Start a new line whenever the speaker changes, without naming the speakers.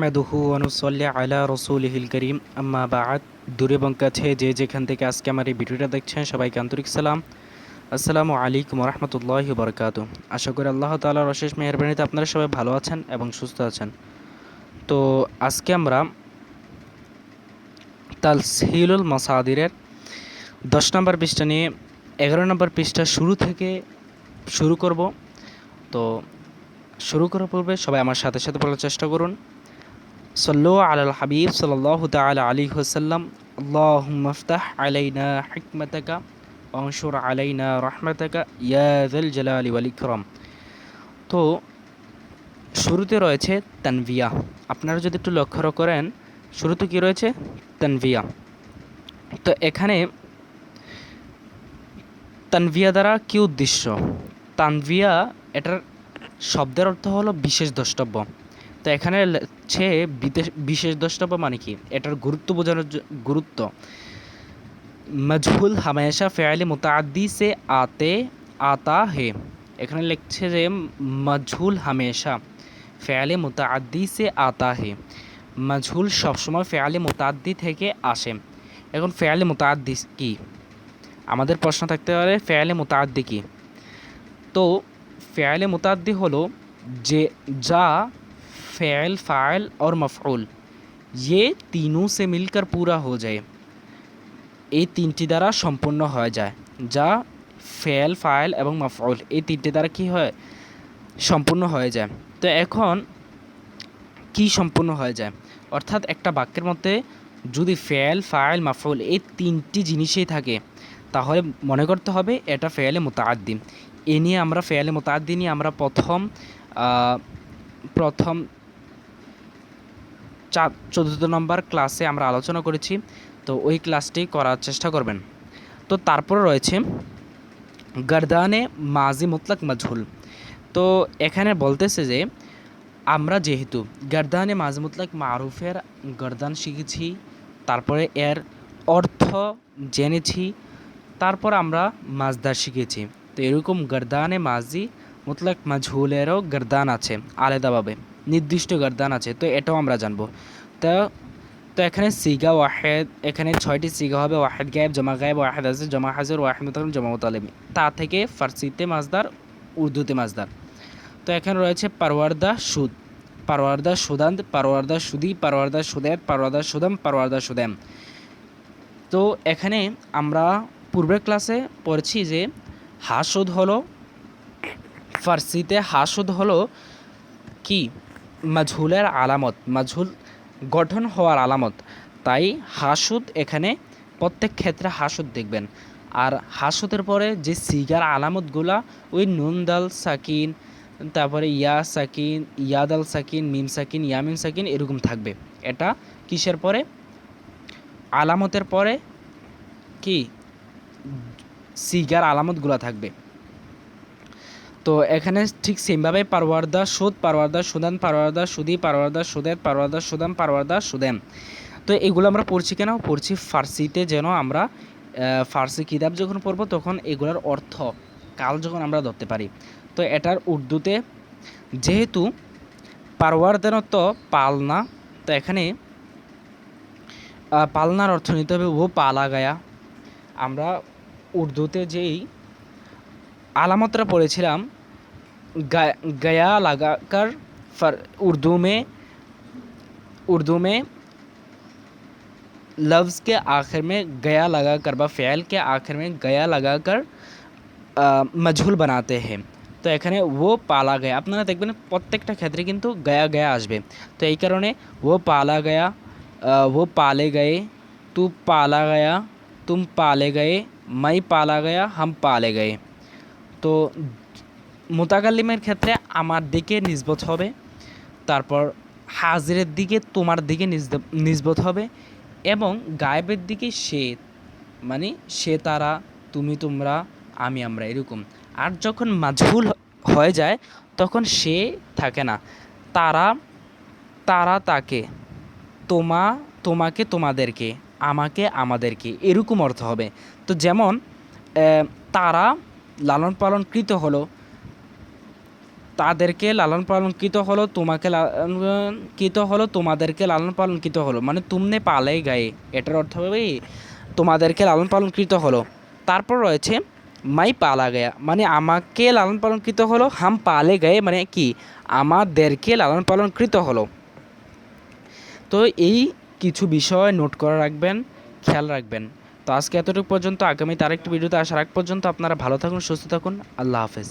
নাহমাদুহু অনুসল্লি আলা রসুলহিল করিম আম্মা বাদ দূরে এবং কাছে যে যেখান থেকে আজকে আমার এই ভিডিওটা দেখছেন, সবাইকে আন্তরিক সালাম। আসসালামু আলাইকুম রহমতুল্লাহ বরকাত আশা করি আল্লাহ তালার অশেষ মেহরবানিতে আপনারা সবাই ভালো আছেন এবং সুস্থ আছেন। তো আজকে আমরা তাল তালসিলুল মাসাদিরের দশ নম্বর পৃষ্ঠা নিয়ে এগারো নম্বর পৃষ্ঠা শুরু থেকে শুরু করব। তো শুরু করার পূর্বে সবাই আমার সাথে সাথে বলার চেষ্টা করুন। সল্লু আলাল হাবিব সাল্লাহ তালা আলী হুসাল্লাম আল্লাহ মফতাহ আলাইনা হিকমতাকা অংশুর আলাইনা রহমতাকা ইয়াদুল জালালি আলী ইকরাম তো শুরুতে রয়েছে তানভিয়া। আপনারা যদি একটু লক্ষ্য করেন, শুরুতে কি রয়েছে? তানভিয়া। তো এখানে তানভিয়া দ্বারা কি উদ্দেশ্য? তানভিয়া এটার শব্দের অর্থ হলো বিশেষ দ্রষ্টব্য। তো এখানে সে বিশেষ দ্রষ্টব্য মানে কি? এটার গুরুত্ব বোঝানোর গুরুত্ব। মজহুল হামেশা ফেয়ালি মোতাদ্দি সে আতে, আতা হে। এখানে লিখছে যে মজহুল হামেশা ফেয়ালে মোতাদি সে আতা হে। মজহুল সবসময় ফেয়ালে মোতাদ্দি থেকে আসে। এখন ফেয়ালে মোতাদ্দি কি? আমাদের প্রশ্ন থাকতে পারে ফেয়ালে মোতাদ্দি কি? তো ফেয়ালে মোতাদ্দি হলো যে, যা फ़ैल फ़ाइल और मफ़ऊल ये तीनों से मिलकर पूरा हो যায় এই তিনটি দ্বারা সম্পূর্ণ হয়ে যায় যা ফেল ফাইল এবং মাফউল এই তিনটি দ্বারা কি হয় সম্পূর্ণ হয়ে যায় তো এখন কি সম্পূর্ণ হয়ে যায় অর্থাৎ একটা বাক্যের মধ্যে যদি ফেল ফাইল মাফউল এই তিনটি জিনিসই থাকে তাহলে মনে করতে হবে এটা ফেয়ালে মোতাদ্দিম এ নিয়ে আমরা ফেয়ালে মোতাদ্দি নিয়ে আমরা প্রথম আহ, প্রথম চার চতুর্থ নম্বর ক্লাসে আমরা আলোচনা করেছি। তো ওই ক্লাসটি করার চেষ্টা করবেন। তো তারপরে রয়েছে, গরদানে মাজি মুতলাক মজহুল। তো এখানে বলতেছে যে, আমরা যেহেতু গরদানে মাজি মুতলাক মারুফের গরদান শিখেছি, তারপরে এর অর্থ জেনেছি, তারপর আমরা মাজদার শিখেছি। তো এরকম গরদানে মাজি মুতলাক মাজহুলেরও গরদান আছে, আলাদাভাবে। নির্দিষ্ট গরদান আছে, তো এটাও আমরা জানব। তো তো এখানে সিগা ওয়াহেদ, এখানে ছয়টি সিগা হবে, ওয়াহেদ গায়েব, জমা গায়েব, ওয়াহেদ আছে জমা হাজির, ওয়াহেদ মুতাকাল্লিম জমা মুতালিমি। তা থেকে ফার্সিতে মাজদার উর্দুতে মাছদার। তো এখানে রয়েছে পারওয়ারদা সুদ। পারওয়ারদা সুদান্ত পারওয়ারদা সুদি, পারওয়ারদা সুদেদ পারওয়ারদা সুদাম পারওয়ারদা সুদাম তো এখানে আমরা পূর্বের ক্লাসে পড়ছি যে হাসুদ হলো, ফার্সিতে হাসুদ হলো কি? মাজহুলের আলামত, মাজহুল গঠন হওয়ার আলামত। তাই হাসুদ এখানে প্রত্যেক ক্ষেত্রে হাসুদ দেখবেন। আর হাসুদের পরে যে সিগার আলামতগুলা, ওই নুন দাল সাকিন, তারপরে ইয়া সাকিন ইয়াদাল সাকিন, মিম সাকিন ইয়ামিম সাকিন এরকম থাকবে। এটা কিসের পরে? আলামতের পরে কি? সিগার আলামতগুলো থাকবে। তো এখানে ঠিক সেমভাবে পারওয়ারদা সুদ, পারওয়ারদা সুদান, পারওয়ারদা সুদি, পারওয়ারদা সুদেদ পারওয়ারদা সুদাম, পারওয়ারদা সুদেন তো এগুলো আমরা পড়ছি কেন? পড়ছি ফার্সিতে যেন আমরা ফার্সি কিতাব যখন পড়ব তখন এগুলোর অর্থ, কাল যখন আমরা ধরতে পারি। তো এটার উর্দুতে, যেহেতু পারওয়ারদান তো পালনা, তো এখানে পালনার অর্থ নিতে হবে ও পালা গায়া আমরা উর্দুতে যেই আলামতটা পড়েছিলাম गा- गया लगाकर फर उर्दू में उर्दू में लफ्ज़ के आखिर में गया लगाकर व फ़ैल के आखिर में गया लगाकर আ, মজহুল বানাতে হে তো এখানে ও পালা গায়া আপনারা দেখবেন প্রত্যেকটা ক্ষেত্রে কিন্তু গায়া গায়া আসবে তো এই কারণে ও পালা গায়া আ, ও পালে গয়ে তু পালা গায়া তুম পালে গয়ে মাই পালা গায়া হাম পালে গয়ে তো মোতাকাল্লিমের ক্ষেত্রে আমার দিকে নিজবত হবে, তারপর হাজিরের দিকে তোমার দিকে নিজব- নিজবত হবে এবং গায়েবের দিকে সে মানে সে তারা, তুমি তোমরা, আমি আমরা এরকম। আর যখন মাঝহুল হয়ে যায় তখন সে থাকে না। তারা তারা তাকে, তোমা, তোমাকে তোমাদেরকে, আমাকে আমাদেরকে, এরকম অর্থ হবে। তো যেমন তারা লালন পালনকৃত হলো। তাদেরকে লালন পালনকৃত হলো, তোমাকে লালন লালনকৃত হলো, তোমাদেরকে লালন পালনকৃত হলো। মানে তুমনে পালে গায়ে, এটার অর্থ হবে তোমাদেরকে লালন পালনকৃত হলো। তারপর রয়েছে, মাই পালা গায়া। মানে আমাকে লালন পালনকৃত হলো, হাম পালে গায়ে মানে কি? আমাদেরকে লালন পালনকৃত হলো। তো এই কিছু বিষয় নোট করে রাখবেন, খেয়াল রাখবেন। আজকে এতটুকু পর্যন্ত। আগামী তার একটি ভিডিওতে আসার আগ পর্যন্ত আপনারা ভালো থাকুন, সুস্থ থাকুন। আল্লাহ হাফেজ।